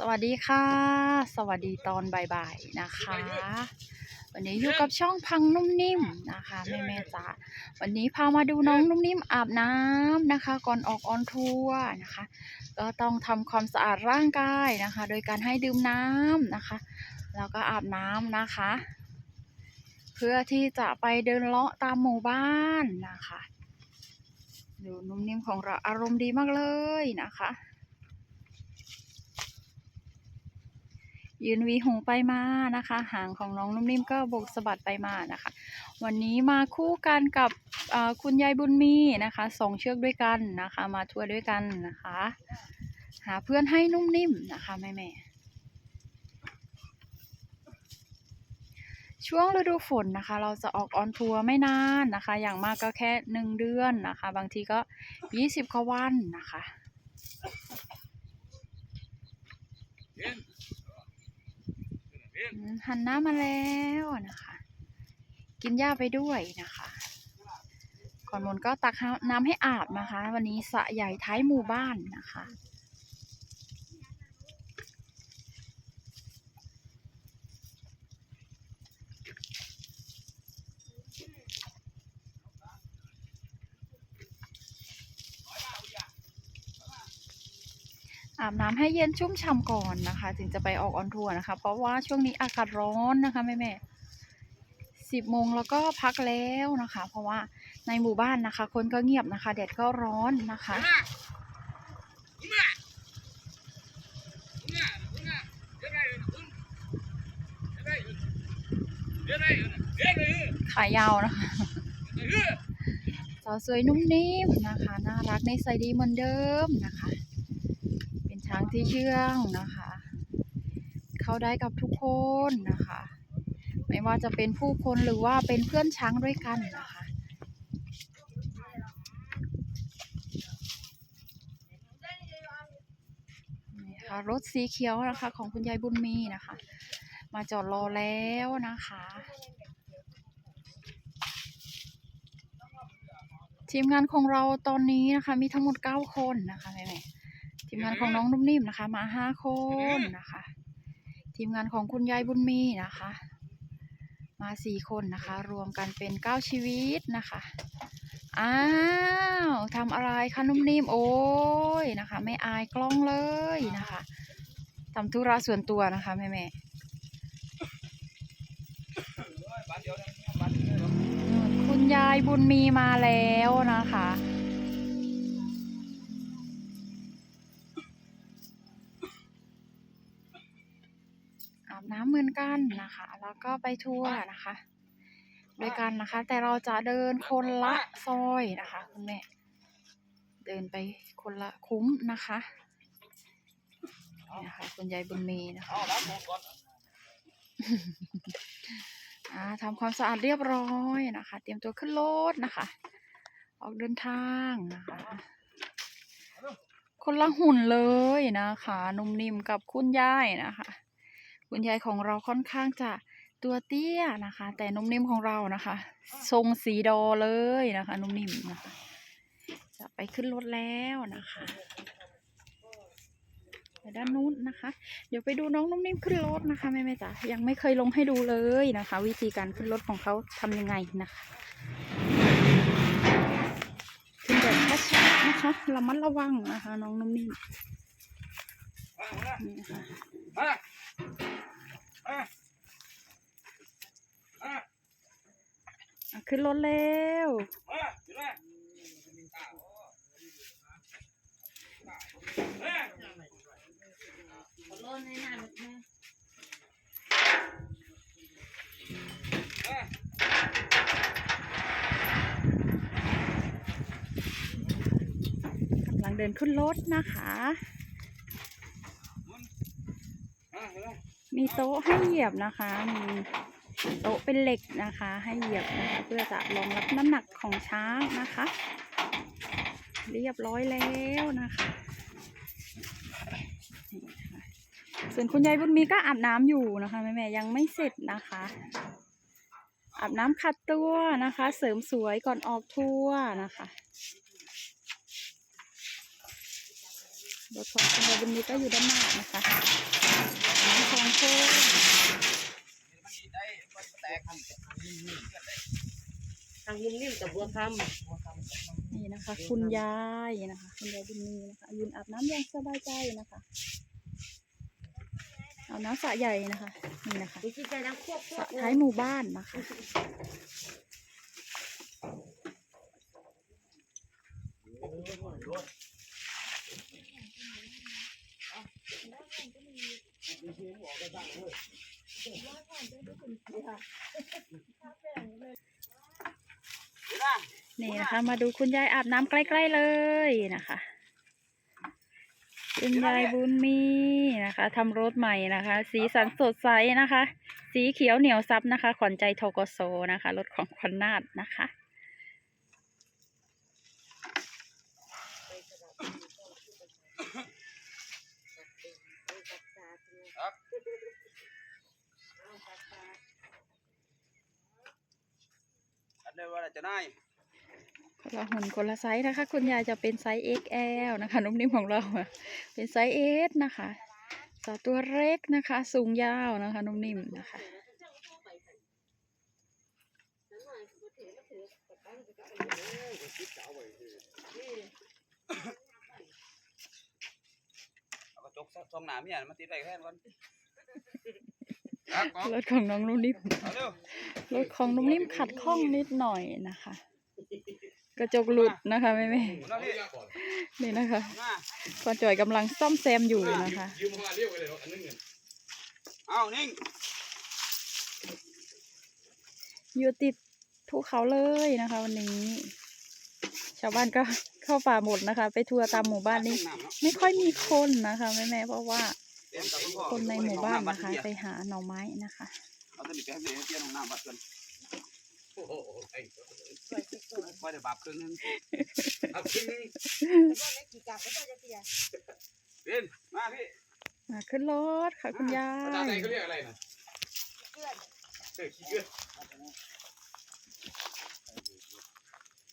สวัสดีค่ะ สวัสดีตอนบ่ายๆนะคะ วันนี้อยู่กับช่องพังนุ่มนิ่มนะคะแม่แม่ๆจ๋าวันนี้พามาดูน้องนุ่มนิ่มอาบน้ำนะคะ ก่อนออกออนทัวร์นะคะ ก็ต้องทำความสะอาดร่างกายนะคะ โดยการให้ดื่มน้ำนะคะแล้วก็อาบน้ำนะคะ เพื่อที่จะไปเดินเลาะตามหมู่บ้านนะคะดูนุ่มนิ่มของเราอารมณ์ดีมากเลยนะคะ ยืนวีหูไปมานะคะ หางของน้องนุ่มนิ่มก็โบกสะบัดไปมานะคะ วันนี้มาคู่กันกับคุณยายบุญมีนะคะสองเชือกด้วยกันนะคะ มาทัวร์ด้วยกันนะคะ หาเพื่อนให้นุ่มนิ่มนะคะแม่แม่ช่วงฤดูฝนนะคะ เราจะออกออนทัวร์ไม่นานนะคะ อย่างมากก็แค่หนึ่งเดือนนะคะ บางทีก็ยี่สิบกว่าวันนะคะ หันหน้ามาแล้วนะคะ กินหญ้าไปด้วยนะคะ ก่อนหมนก็ตักน้ำให้อาบนะคะ วันนี้สะใหญ่ท้ายหมู่บ้านนะคะ อาบน้ำให้เย็นชุ่มฉ่ำก่อนนะคะ ถึงจะไปออกออนทัวร์นะคะ เพราะว่าช่วงนี้อากาศร้อนนะคะแม่แม่สิบโมงแล้วก็พักแล้วนะคะ เพราะว่าในหมู่บ้านนะคะ คนก็เงียบนะคะแดดก็ร้อนนะคะขายาวนะคะสาวสวยนุ่มนิ่มนะคะ น่ารักในใส่ดีเหมือนเดิมนะคะเป็นช้าง ที่เชื่องนะคะ เข้าได้กับทุกคนนะคะ ไม่ว่าจะเป็นผู้คนหรือว่าเป็นเพื่อนช้างด้วยกันนะคะ นี่ค่ะรถสีเขียวนะคะของคุณยายบุญมีนะคะ มาจอดรอแล้วนะคะทีมงานของเราตอนนี้นะคะ มีทั้งหมดเก้าคนนะคะแม่ มงานของน้องนุ่มนิ่มนะคะ มาห้าคนนะคะ ทีมงานของคุณยายบุญมีนะคะ มาสี่คนนะคะ รวมกันเป็นเก้าชีวิตนะคะอ้าวทำอะไรคะนุ่มนิ่มโอ้ยนะคะ ไม่อายกล้องเลยนะคะทำธุระส่วนตัวนะคะแม่แม่คุณยายบุญมีมาแล้วนะคะ นกันนะคะ แล้วก็ไปทัวร์นะคะด้วยกันนะคะ แต่เราจะเดินคนละซอยนะคะคุณแม่เดินไปคนละคุ้มนะคะนี่นะคะคุณยายบุญมีนะคะอ่าทำความสะอาดเรียบร้อยนะคะ เตรียมตัวขึ้นรถนะคะ ออกเดินทางนะคะ คนละหุ่นเลยนะคะ นุ่มนิ่มกับคุณยายนะคะ คุณยายของเราค่อนข้างจะตัวเตี้ยนะคะ แต่นุ่มนิ่มของเรานะคะ ทรงสีดอเลยนะคะ นุ่มนิ่มนะคะ จะไปขึ้นรถแล้วนะคะไปด้านนู้นนะคะ เดี๋ยวไปดูน้องนุ่มนิ่มขึ้นรถนะคะแม่แม่จ๋ายังไม่เคยลงให้ดูเลยนะคะ วิธีการขึ้นรถของเขาทำยังไงนะคะขึ้นแบบช้าๆนะคะระมัดระวังนะคะ น้องนุ่มนิ่มนี่นะคะอะ ขึ้นรถเร็วกำลังเดินขึ้นรถนะคะ มีโต๊ะให้เหยียบนะคะ มีโต๊ะเป็นเหล็กนะคะ ให้เหยียบนะคะ เพื่อจะรองรับน้ำหนักของช้างนะคะ เรียบร้อยแล้วนะคะส่วนคุณยายบุญมีก็อาบน้ำอยู่นะคะแม่ๆยังไม่เสร็จนะคะ อาบน้ำขัดตัวนะคะ เสริมสวยก่อนออกทัวร์นะคะรถของคุณยายบุญมีก็อยู่ด้านหน้านะคะ น้องสองคนทางนุ่มนิ่มกับบัวคนี่นะคะ คุณยายนะคะ คุณยายบุญมีนะคะยืนอาบน้ำอย่างสบายใจนะคะเอาน้ำสระใหญ่นะคะนี่นะคะำดูจิใจนังควบคสระท้ายหมู่บ้านนะคะ นี่นะคะมาดูคุณยายอาบน้ำใกล้ ๆเลยนะคะ คุณยายบุญมีนะคะทำรถใหม่นะคะ สีสันสดใสนะคะ สีเขียวเหนียวซับนะคะ ขวัญใจทกโซนะคะรถของขวัญนาดนะคะ จะได้คนละหุ่นคนละไซส์นะคะ คุณยายจะเป็นไซส์ XL นะคะนุ่มนิ่มของเราอะเป็นไซส์ S นะคะสาวตัวเล็กนะคะ สูงยาวนะคะนุ่มนิ่มนะคะเอากระจกซองหนาเมียมาติดไว้แค่นั้นก่อน รถของน้องนุ่มนิ่มเอาเร็วรถของนุ่มนิ่มขัดข้องนิดหน่อยนะคะ กระจกหลุดนะคะแม่แม่เอาพี่ๆนี่นะคะมาก่อนจ่อยกำลังซ่อมแซมอยู่นะคะยืมมาเรียกไปเลยอันนึงเนี่ยเอานิ่งอยู่ติดภูเขาเลยนะคะวันนี้ ชาวบ้านก็เข้าป่าหมดนะคะ ไปทัวร์ตามหมู่บ้านนี้น้ำเนาะไม่ค่อยมีคนนะคะแม่แม่ๆเพราะว่าเตรียมกับ คุณพ่อคนในหมู่บ้านนะคะเอไปหาหน่อไม้นะคะาตัวนี้ไปให้เดี๋ยวเตรียมของน้ำบัดกันโอ้โหไอ้ค่อยได้บาปครึ่งหนึงครับขึ้นเป็นมาพี่มาขึ้นรถค่ะคุณยาภาษาไทยยเขาเรียกอะไรนะเกลือนเออขี้เกลือน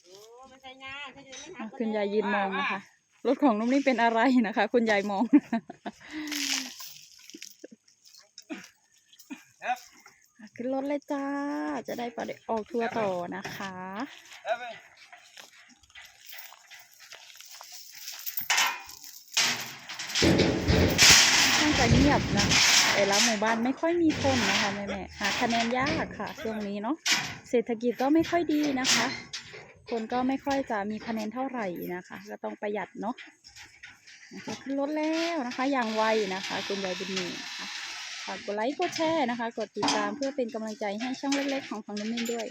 โอ้ไม่ใช่งาใช่ไหมอะคุณยายยืนมองนะคะ รถของนุ่มนี่เป็นอะไรนะคะ คุณยายมอง ครับ อะ ขึ้นรถเลยจ้า จะได้ไปออกทัวร์ต่อนะคะค่อนข้างจะเงียบนะแต่ละหมู่บ้านไม่ค่อยมีคนนะคะแม่แม่ๆหาคะแนนยากค่ะ ช่วงนี้เนาะ เศรษฐกิจก็ไม่ค่อยดีนะคะ คนก็ไม่ค่อยจะมีคะแนนเท่าไหร่นะคะ ก็ต้องประหยัดเนาะจะขึ้นรถแล้วนะคะ อย่างไวนะคะ คุณยายบุญมี ฝากกดไลค์กดแชร์นะคะ กดติดตามเพื่อเป็นกำลังใจให้ช่องเล็กๆของฟังน้ำนิ่งด้วย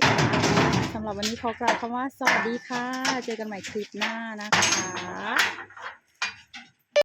สำหรับวันนี้ขอกล่าวคำว่าสวัสดีค่ะ เจอกันใหม่คลิปหน้านะคะ